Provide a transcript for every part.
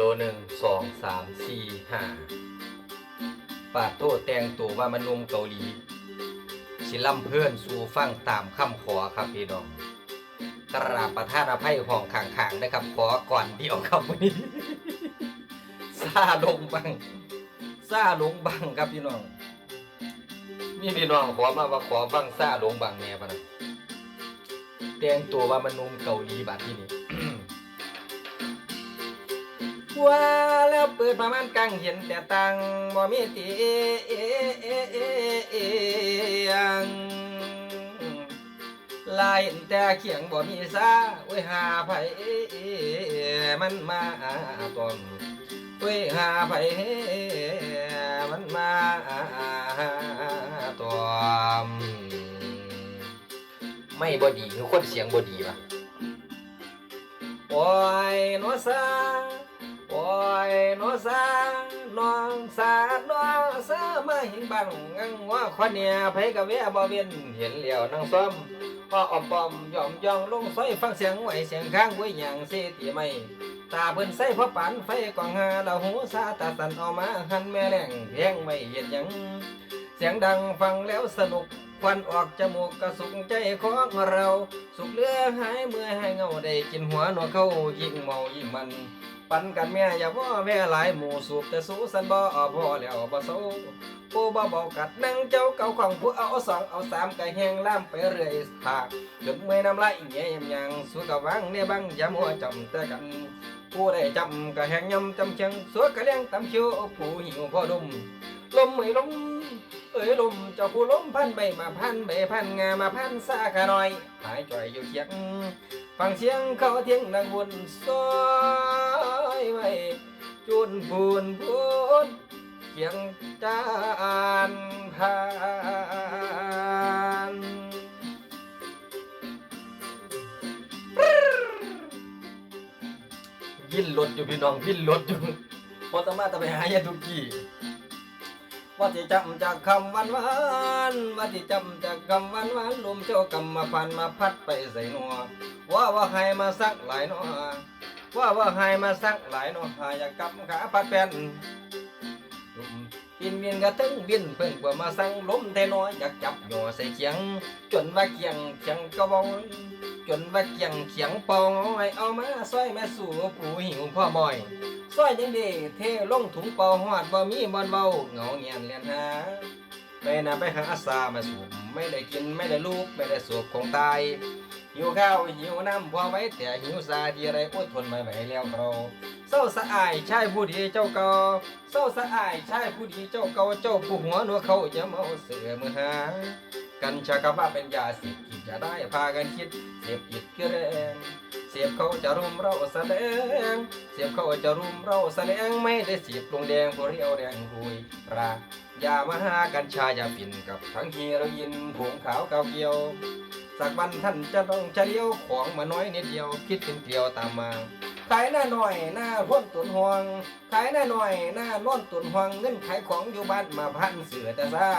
โลหนึ่งสองสามสี่ห้าปาดโตแต่งตัวว่ามันนุ่มเกาหลี สิล่ำเพื่อนสู่ฟังตามคำขอครับพี่น้องกราบประทานอภัยห้องข้างๆนะครับ ขอก่อนเดียวครับวันนี้ซาลงบังซาลงบังครับพี่น้องมีพี่น้องขอมาว่าขอฟังซาลงบังแน่ปะนะแต่งตัวว่ามันนุ่มเกาหลีบาดที่นี่ ว่าแล้วเปิดประมาณกลางเห็นแต่ตังบ่มีตีเอเอเอเอยังลายแต่เขียงบ่มีซาไว้ยหาไผมันมาตอนไว้ยหาไผมันมาตอมไม่บ่ดีคือคนเสียงบ่ดีวะโอ้ยโนซา อ้ยโนซาน้องสาดนองสามาหิงบังงังว่าคนเนี่ยไผกะเวบ่เวียนเห็นแล้วนั่งซ้อมพอออมปอมยอมยองลงซอยฟังเสียงไหวเสียงข้างไว้อย่างเสียตีไม่ตาเพิ่นใส่พอปานไฟกองหาเราหูซาตาสันเอามาหันแม่แรงเพียงไม่เห็นหยังเสียงดังฟังแล้วสนุกควันออกจมูกกระสุกใจของเรา สุขเลือหายเมื่อให้เงาได้กินหัวหนวเข้ายิ่งเมายิ่งมัน ปันกันแม่อย่าว่าแม่หลายหมู่สูบแต่สู้สันบ่อาพ่อแล้วบ่โซผู้บ่บากัดนั่งเจ้าเก่าของผู้เอาสองเอาสามก็แหงล่ามไปเรื่อยถากจนเมื่อน้ำไหลายแย่ยำยังสู้กับวังเนี่ยบังยามัวจำแต่กันผู้ได้จำก็แหงยำจำเชียงสัวกะเลี้ยงตำเชียวผู้หิวพ่อดมลมไม่ลมเอ้ยลมเจ้าผู้ลมพันใบมาพันใบพันงามาพันซาขาน้อยหายจ่อยอยู่เคียง ฟังเสียงเขาเทียงดังวนซอยไว้จุนพูนพูนเขียงจานผ่านวิ่นรถอยู่พี่น้องวิ่นรถอยู่พอตมาจะไปหายาทุกี้ ว่าที่จำจากคำวันวานว่าที่จำจากคำวันวานลุมเจ้ากำมาพันมาพัดไปใส่นัวว่าว่าให้มาสักหลายนอว่าว่าให้มาสักหลายนอหาอยากกลับขาพัดแผ่นบินเวียนกระตึงบินเพิ่งกว่ามาสั่งล้มแต่น้อยอยากจับหย่อใส่เขียง จนว่าเกียงเขียงกระบองจนว่าเกียงเขียงปองให้เอามาซอยแม่สู่ผู้หิวพ่อบ่อย ซอยยังดีเทลงถุงเปอหอดบ่มีบอนเบาเหงาเงียนเลียนหาไปนะไปหาสามาสูบไม่ได้กินไม่ได้ลูกไม่ได้สูบคงตายหิวข้าวหิวน้ำพอไว้แต่หิวซาทีไรอดทนไม่ไหวแล้วเราเศร้าสะอายชายผู้ดีเจ้าเก่าเศร้าสะอายชายผู้ดีเจ้าเก่าเจ้าผู้หัวหนัวเขาจะเมาเสือมือหากันชากว่าเป็นยาเสพติดจะได้พากันคิดเสพติดคือแรง เสียบเขาจะรุมเราแสลงเสียบเขาจะรุมเราแสลงไม่ได้เสียบลงแดงผู้เรียวแดงหุยราอย่ามาหากัญชาอย่าฟินกับทั้งเฮโรอีนผงขาวเกาเกียว สักวันท่านจะต้องเฉลียวของมาน้อยนิดเดียวคิดเป็นเกลียวตามมาขายหน้าหน่อยหน้าร่นตุนห่วงขายหน้าหน่อยหน้าร่นตุนห่วงเงินขายของอยู่บ้านมาพันเสือแต่ซา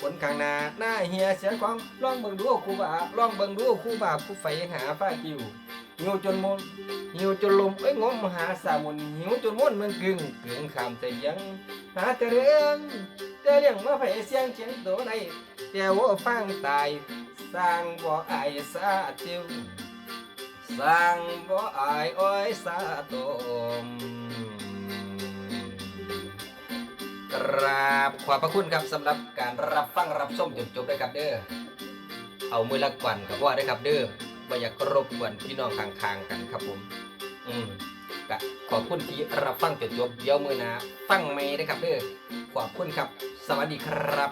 คนข้างหน้าหน้าเฮียเสียของลองเบิ่งดูครูบาลองเบิ่งดูครูบาผู้ไฟหาฟ้ากิว หิวจนมนหิวจนลมเอ้ยงมหาสามุนหิวจนมนเมืองกึ่งเกลืองขามใจยังหาแต่เรื่องแต่เรื่องมาไผเสียงเสียงตัวในแต่ว่าฟังตายสร้างบ่อายสาติวสร้างบ่อายอ้อยสาตมกราบขอบพระคุณครับสำหรับการรับฟังรับชมจนจบเลยครับเด้อเอามือละกวันกับว่าได้ครับเด้อ บ่อยากรบกวนพี่น้องข้างๆกันครับผม อืมกะขอบคุณที่รับฟังจนจบเดี๋ยวมือนะฟังไม่ได้ครับเด้อขอบคุณครับ สวัสดีครับ